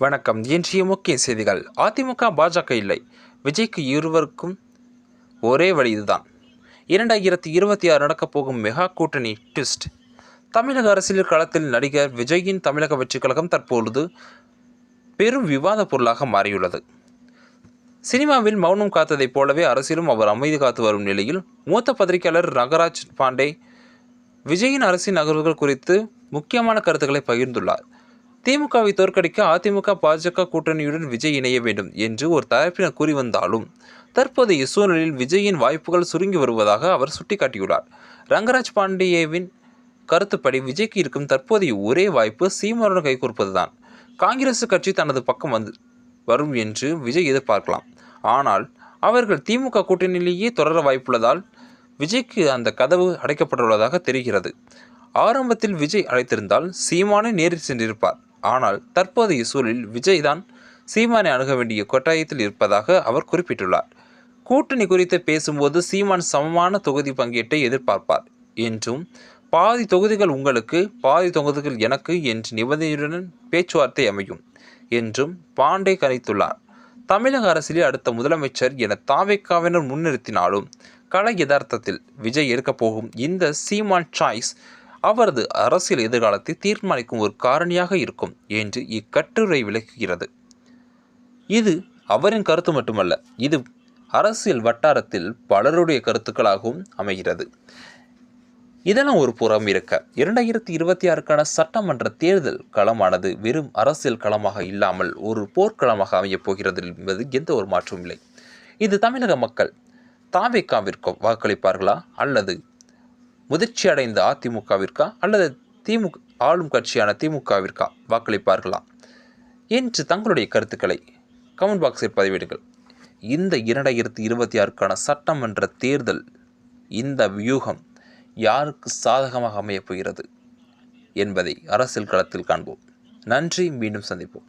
வணக்கம். இன்றைய முக்கிய செய்திகள். அதிமுக பாஜக இல்லை. விஜய்க்கு இருவருக்கும் ஒரே வழி இதுதான். இரண்டாயிரத்தி இருபத்தி ஆறு நடக்கப் போகும் மெகா கூட்டணி ட்விஸ்ட். தமிழக அரசியல் களத்தில் நடிகர் விஜயின் தமிழக வெற்றி கழகம் தற்பொழுது பெரும் விவாத பொருளாக மாறியுள்ளது. சினிமாவில் மௌனம் காத்ததைப் போலவே அரசியலும் அவர் அமைதி காத்து வரும் நிலையில் மூத்த பத்திரிகையாளர் நகராஜ் பாண்டே விஜயின் அரசின் நகர்வுகள் குறித்து முக்கியமான கருத்துக்களை பகிர்ந்துள்ளார். திமுகவை தோற்கடிக்க அதிமுக பாஜக கூட்டணியுடன் விஜய் இணைய வேண்டும் என்று ஒரு தரப்பினர் கூறி வந்தாலும் தற்போதைய சூழலில் விஜயின் வாய்ப்புகள் சுருங்கி வருவதாக அவர் சுட்டிக்காட்டியுள்ளார். ரங்கராஜ் பாண்டியேவின் கருத்துப்படி விஜய்க்கு இருக்கும் தற்போதைய ஒரே வாய்ப்பு சீமானுடன் கைகோர்ப்பதுதான் காங்கிரஸ் கட்சி தனது பக்கம் வந்து வரும் என்று விஜய் எதிர்பார்க்கலாம். ஆனால் அவர்கள் திமுக கூட்டணியிலேயே தொடர வாய்ப்புள்ளதால் விஜய்க்கு அந்த கதவு அடைக்கப்பட்டுள்ளதாக தெரிகிறது. ஆரம்பத்தில் விஜய் அழைத்திருந்தால் சீமானை நேரில் சென்றிருப்பார். ஆனால் தற்போதைய சூழலில் விஜய் தான் சீமானை அணுக வேண்டிய கட்டாயத்தில் இருப்பதாக அவர் குறிப்பிட்டுள்ளார். கூட்டணி குறித்து பேசும்போது சீமான் சமமான தொகுதி பங்கீட்டை எதிர்பார்ப்பார் என்றும் பாதி தொகுதிகள் உங்களுக்கு பாதி தொகுதிகள் எனக்கு என்று நிபந்தனையுடன் பேச்சுவார்த்தை அமையும் என்றும் பாண்டே கணித்துள்ளார். தமிழக அரசியலில் அடுத்த முதலமைச்சர் என தாவேக்காவினர் முன்னிறுத்தினாலும் கலை யதார்த்தத்தில் விஜய் இருக்கப் போகும் இந்த சீமான் சாய்ஸ் அவரது அரசியல் எதிர்காலத்தை தீர்மானிக்கும் ஒரு காரணியாக இருக்கும் என்று இக்கட்டுரை விளக்குகிறது. இது அவரின் கருத்து மட்டுமல்ல இது அரசியல் வட்டாரத்தில் பலருடைய கருத்துக்களாகவும் அமைகிறது. இதெல்லாம் ஒரு புறம் இருக்க இரண்டாயிரத்தி இருபத்தி ஆறுக்கான சட்டமன்ற தேர்தல் களமானது வெறும் அரசியல் களமாக இல்லாமல் ஒரு போர்க்களமாக அமையப் போகிறது என்பது எந்த ஒரு மாற்றமும் இல்லை. இது தமிழக மக்கள் தாவேக்காவிற்கு வாக்களிப்பார்களா அல்லது முதிர்ச்சி அடைந்த அதிமுகவிற்கா அல்லது திமுக ஆளும் கட்சியான திமுகவிற்கா? வாக்களிப்பார்களா என்று தங்களுடைய கருத்துக்களை கமெண்ட் பாக்ஸில் பதிவிடுங்கள். இந்த இரண்டாயிரத்தி இருபத்தி ஆறுக்கான சட்டமன்ற தேர்தல் இந்த வியூகம் யாருக்கு சாதகமாக அமையப் போகிறது என்பதை அரசியல் களத்தில் காண்போம். நன்றி மீண்டும் சந்திப்போம்.